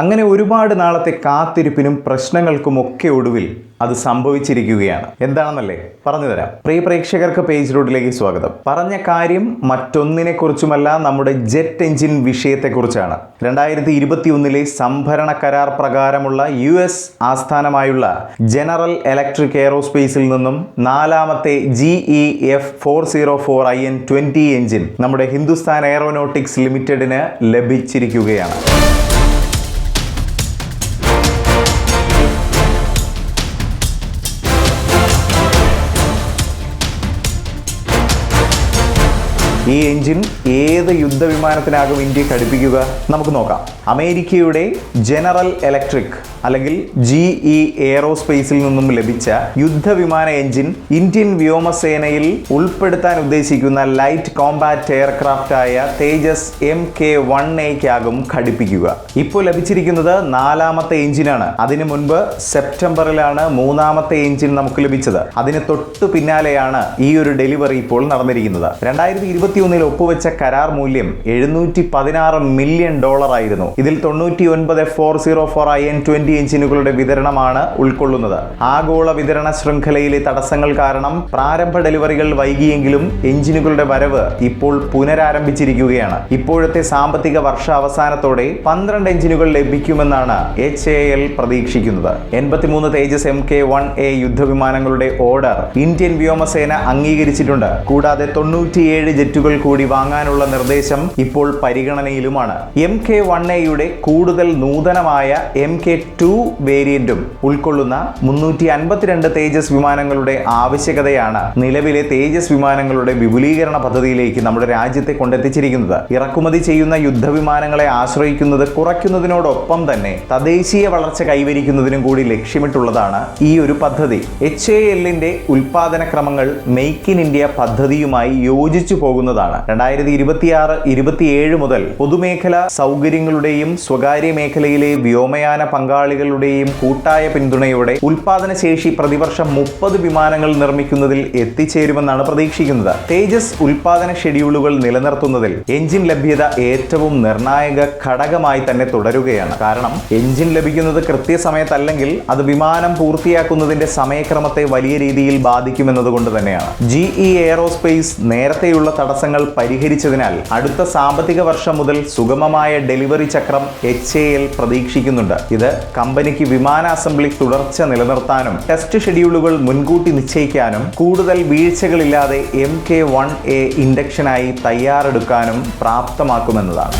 അങ്ങനെ ഒരുപാട് നാളത്തെ കാത്തിരിപ്പിനും പ്രശ്നങ്ങൾക്കും ഒക്കെ ഒടുവിൽ അത് സംഭവിച്ചിരിക്കുകയാണ്. എന്താണെന്നല്ലേ? പറഞ്ഞു തരാം. പ്രിയ പ്രേക്ഷകർക്ക് പേജ് റോഡിലേക്ക് സ്വാഗതം. പറഞ്ഞ കാര്യം മറ്റൊന്നിനെ കുറിച്ചുമല്ല നമ്മുടെ ജെറ്റ് എഞ്ചിൻ വിഷയത്തെക്കുറിച്ചാണ്. രണ്ടായിരത്തി ഇരുപത്തി ഒന്നിലെ സംഭരണ കരാർ പ്രകാരമുള്ള യു എസ് ആസ്ഥാനമായുള്ള ജനറൽ ഇലക്ട്രിക് എയറോസ്പേസിൽ നിന്നും നാലാമത്തെ G E F four zero four I N twenty engine നമ്മുടെ ഹിന്ദുസ്ഥാൻ എയറോനോട്ടിക്സ് ലിമിറ്റഡിന് ലഭിച്ചിരിക്കുകയാണ്. ഈ എഞ്ചിൻ ഏത് യുദ്ധവിമാനത്തിനാകും ഇന്ത്യ ഘടിപ്പിക്കുക നമുക്ക് നോക്കാം. അമേരിക്കയുടെ ജനറൽ ഇലക്ട്രിക് അല്ലെങ്കിൽ ജി ഇ എയറോസ്പേസിൽ നിന്നും ലഭിച്ച യുദ്ധവിമാന എഞ്ചിൻ ഇന്ത്യൻ വ്യോമസേനയിൽ ഉൾപ്പെടുത്താൻ ഉദ്ദേശിക്കുന്ന ലൈറ്റ് കോമ്പാറ്റ് എയർക്രാഫ്റ്റ് ആയ തേജസ് എം കെ വൺ എക്കാകും ഘടിപ്പിക്കുക. ഇപ്പോൾ ലഭിച്ചിരിക്കുന്നത് നാലാമത്തെ എഞ്ചിനാണ്. അതിനു മുൻപ് സെപ്റ്റംബറിലാണ് മൂന്നാമത്തെ എഞ്ചിൻ നമുക്ക് ലഭിച്ചത്. അതിന് തൊട്ടു പിന്നാലെയാണ് ഈ ഒരു ഡെലിവറി ഇപ്പോൾ നടന്നിരിക്കുന്നത്. രണ്ടായിരത്തി ഇരുപത്തിയൊന്നിൽ ഒപ്പുവെച്ച കരാർ മൂല്യം എഴുന്നൂറ്റി പതിനാറ് മില്യൺ ഡോളർ ആയിരുന്നു ഇതിൽ തൊണ്ണൂറ്റി ഒൻപത് four zero four I N twenty എഞ്ചിനുകളുടെ വിതരണമാണ് ഉൾക്കൊള്ളുന്നത്. ആഗോള വിതരണ ശൃംഖലയിലെ തടസ്സങ്ങൾ കാരണം പ്രാരംഭ ഡെലിവറികൾ വൈകിയെങ്കിലും എഞ്ചിനുകളുടെ വരവ് ഇപ്പോൾ പുനരാരംഭിച്ചിരിക്കുകയാണ്. ഇപ്പോഴത്തെ സാമ്പത്തിക വർഷ അവസാനത്തോടെ പന്ത്രണ്ട് എഞ്ചിനുകൾ ലഭിക്കുമെന്നാണ് എച്ച് എ എൽ പ്രതീക്ഷിക്കുന്നത്. എൺപത്തിമൂന്ന് Tejas M K one A യുദ്ധവിമാനങ്ങളുടെ order Indian വ്യോമസേന അംഗീകരിച്ചിട്ടുണ്ട്. കൂടാതെ തൊണ്ണൂറ്റിയേഴ് ജെറ്റുകൾ കൂടി വാങ്ങാനുള്ള നിർദ്ദേശം ഇപ്പോൾ പരിഗണനയിലുമാണ്. എം കെ വൺ എയുടെ കൂടുതൽ നൂതനമായ എം കെ ടു വേരിയന്റും ഉൾക്കൊള്ളുന്ന മുന്നൂറ്റി അൻപത്തിരണ്ട് തേജസ് വിമാനങ്ങളുടെ ആവശ്യകതയാണ് നിലവിലെ തേജസ് വിമാനങ്ങളുടെ വിപുലീകരണ പദ്ധതിയിലേക്ക് നമ്മുടെ രാജ്യത്തെ കൊണ്ടെത്തിച്ചിരിക്കുന്നത്. ഇറക്കുമതി ചെയ്യുന്ന യുദ്ധവിമാനങ്ങളെ ആശ്രയിക്കുന്നത് കുറയ്ക്കുന്നതിനോടൊപ്പം തന്നെ തദ്ദേശീയ വളർച്ച കൈവരിക്കുന്നതിനും കൂടി ലക്ഷ്യമിട്ടുള്ളതാണ് ഈ ഒരു പദ്ധതി. എച്ച് എ എല്ലിന്റെ ഉൽപാദന ക്രമങ്ങൾ മെയ്ക്ക് ഇൻ ഇന്ത്യ പദ്ധതിയുമായി യോജിച്ചു പോകുന്നതാണ് രണ്ടായിരത്തി ഇരുപത്തിയാറ് ഇരുപത്തിയേഴ് മുതൽ പൊതുമേഖല സൗകര്യങ്ങളുടെയും സ്വകാര്യ മേഖലയിലെ വ്യോമയാന പങ്കാളികളുടെയും കൂട്ടായ പിന്തുണയോടെ ഉൽപാദന ശേഷി പ്രതിവർഷം മുപ്പത് വിമാനങ്ങൾ നിർമ്മിക്കുന്നതിൽ എത്തിച്ചേരുമെന്നാണ് പ്രതീക്ഷിക്കുന്നത്. തേജസ് ഉൽപാദന ഷെഡ്യൂളുകൾ നിലനിർത്തുന്നതിൽ എഞ്ചിൻ ലഭ്യത ഏറ്റവും നിർണായക ഘടകമായി തന്നെ തുടരുകയാണ്. കാരണം എഞ്ചിൻ ലഭിക്കുന്നത് കൃത്യസമയത്തല്ലെങ്കിൽ അത് വിമാനം പൂർത്തിയാക്കുന്നതിന്റെ സമയക്രമത്തെ വലിയ രീതിയിൽ ബാധിക്കുമെന്നതുകൊണ്ട് തന്നെയാണ്. ജി ഇ എയറോസ്പേസ് നേരത്തെയുള്ള തടസ്സങ്ങൾ പരിഹരിച്ചതിനാൽ അടുത്ത സാമ്പത്തിക വർഷം മുതൽ സുഗമമായ ഡെലിവറി ചക്രം എച്ച് എ എൽ പ്രതീക്ഷിക്കുന്നുണ്ട്. ഇത് കമ്പനിക്ക് വിമാന അസംബ്ലി തുടർച്ച നിലനിർത്താനും ടെസ്റ്റ് ഷെഡ്യൂളുകൾ മുൻകൂട്ടി നിശ്ചയിക്കാനും കൂടുതൽ വീഴ്ചകളില്ലാതെ എം കെ വൺ എ ഇൻഡക്ഷനായി തയ്യാറെടുക്കാനും പ്രാപ്തമാക്കുമെന്നതാണ്.